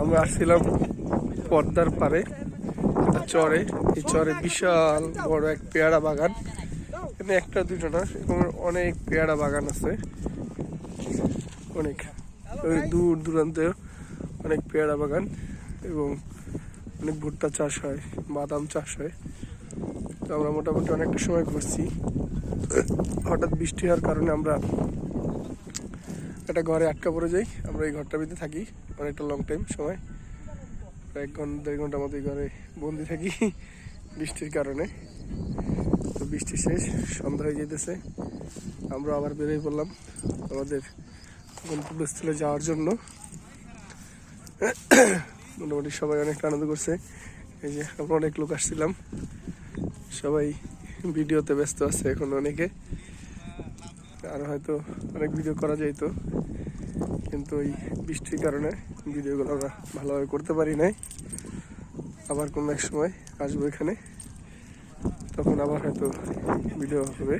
আমরা আসছিলাম পদ্মার পারে একটা চরে। এই চরে বিশাল বড় এক পেয়ারা বাগান। এখানে একটা দুটো না, এরকম অনেক পেয়ারা বাগান আছে। অনেক। দূর দূরান্তে অনেক পেয়ারা বাগান এবং অনেক ভুট্টা চাষ হয়, বাদাম চাষ হয়। তো আমরা মোটামুটি অনেকটা সময় ঘুরছি। হঠাৎ বৃষ্টি হওয়ার কারণে আমরা একটা ঘরে আটকা পড়ে যাই। আমরা এই ঘরটার ভিতরে থাকি অনেকটা লং টাইম সময়। প্রায় এক ঘণ্টা দেড় ঘণ্টার মতো এই ঘরে বন্দি থাকি, বৃষ্টির কারণে। তো বৃষ্টি শেষ, সন্ধ্যা হয়ে যেতেছে আমরা আবার বেরিয়ে পড়লাম আমাদের গন্তব্যস্থলে যাওয়ার জন্য। মোটামুটি সবাই অনেক আনন্দ করছে। এই যে আমরা অনেক লোক আসছিলাম। সবাই ভিডিওতে ব্যস্ত আছে এখন অনেকে। আর হয়তো অনেক ভিডিও করা যাইতো কিন্তু ওই বৃষ্টির কারণে ভিডিওগুলো আমরা ভালোভাবে করতে পারি নাই। আবার কোনো এক সময় আসব এখানে। তখন আবার হয়তো ভিডিও হবে।